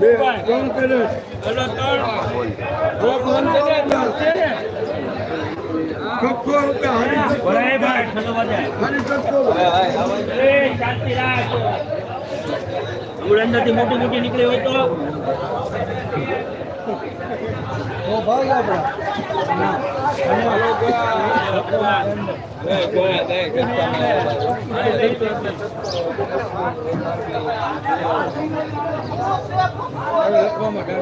બે. ત્રણ કેરેટ છસો રૂપિયા હરી છસો અંદરથી મોટી મોટી નીકળી હોય તો वो भाग गया बड़ा ना हम लोग देख देख अरे लखवा मगर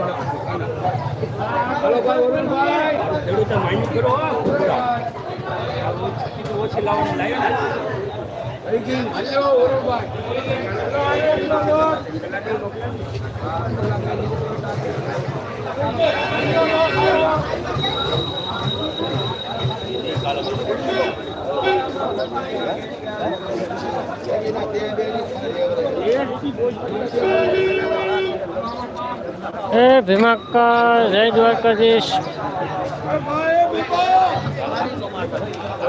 हेलो भाई वरुण भाई थोड़ा तो माइंड करो वो चिल्लाओ लाइव हेलो वरुण भाई એ ભીમાકા જય દ્વારકાધીશ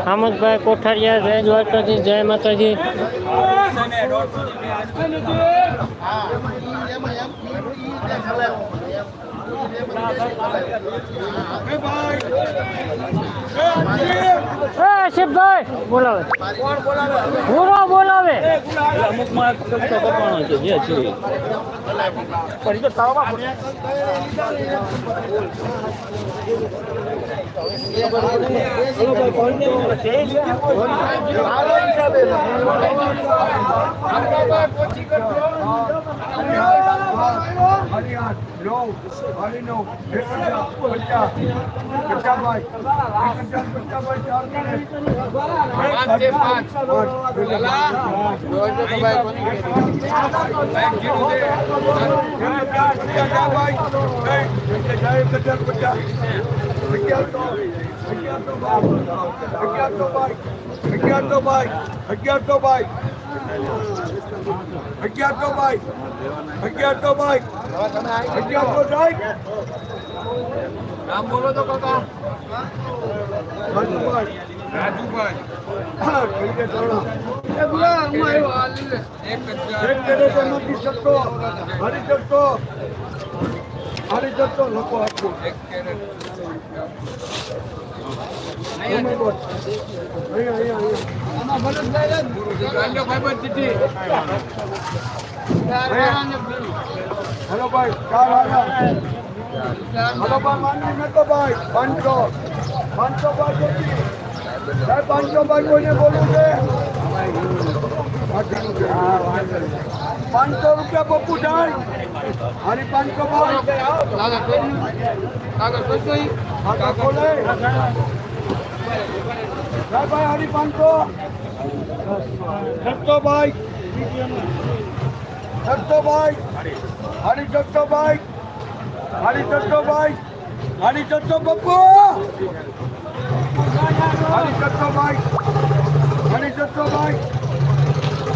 હામદભાઈ કોઠારિયા જય દ્વારકાધીશ જય માતાજી એ આશિફભાઈ બોલાવે. પૂરો બોલાવે. અમુક તો તાવમાં હરી આઠ નવ હરી નવ એક હજાર પચાસ પચાસભાઈ એક હજાર પચાસભાઈ ચાર કેરેટ પાંચ અગિયારસો બાઈ અગિયારસો બાઈ અગિયારસો બાઈક. અગિયારસો બાઈક. અગિયારસો બાઈક. નામ બોલો તો કાકા રાજુભાઈ રાજુભાઈ હરી જતો લોકો આપો હેલો ભાઈ ચાર હેલો ભાઈ માનવી નતો ભાઈ પાંચસો પાંચસો ભાઈ પાંચસો ભાઈ પાંચસો રૂપિયા બપુ જાય. અને પાંચસો ભાઈ હારી પાંચસો. છસો ભાઈ. છસો ભાઈ. હારી છસો ભાઈ. હારી છસો ભાઈ. હારી છસો પપ્પુ હારી છસો ભાઈ. હારી છસો ભાઈ.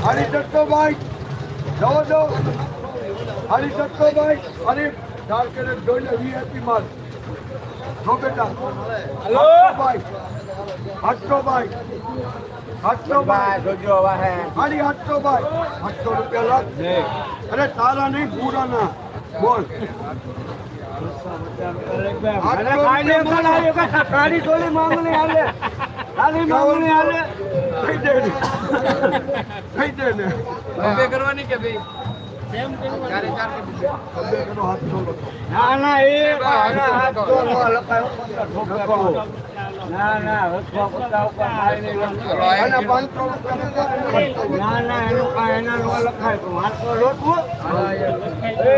હારી છસો ભાઈ. જવો હારી છસો ભાઈ હારી ચાર જોઈ લે વીઆઈપી માલ. જો બેટા. હલો? ભાઈ. આઠસો ભાઈ. આઠસો ભાઈ. હારી આઠસો ભાઈ. આઠસો રૂપિયા લાખ. અરે તારા નહીં પૂરાના બોલ. કાળી ટોળી માંગણી હાલે. કાળી માંગણી હાલે. કહી દે ને. કહી દે ને બે કરવાની કે ભાઈ ના ના એ હાથ ન લખાય ના એનું કાંઈ એના ન લખાય તો. લોટવું એ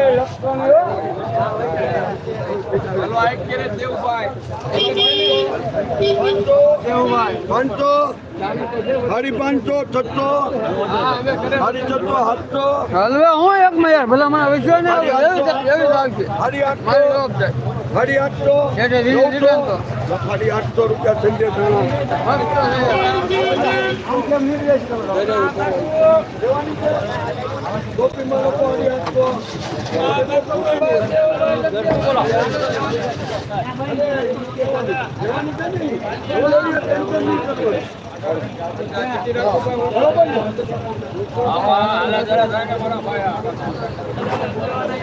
પાંચસો સાડી પાંચસો છસો હવે. સાડી છસો સાતસો હલવે હું એક મયાર ભલા મને વિશ્વ ને. સાડી હરિ આઠસો સાડી આઠસો એટલે ધીરે ધીરે નવસો. સાડી આઠસો રૂપિયા સંજય. ગોપીમાં લોકો આઠસો આમાં હાલા જરા ને મારા ભાઈ.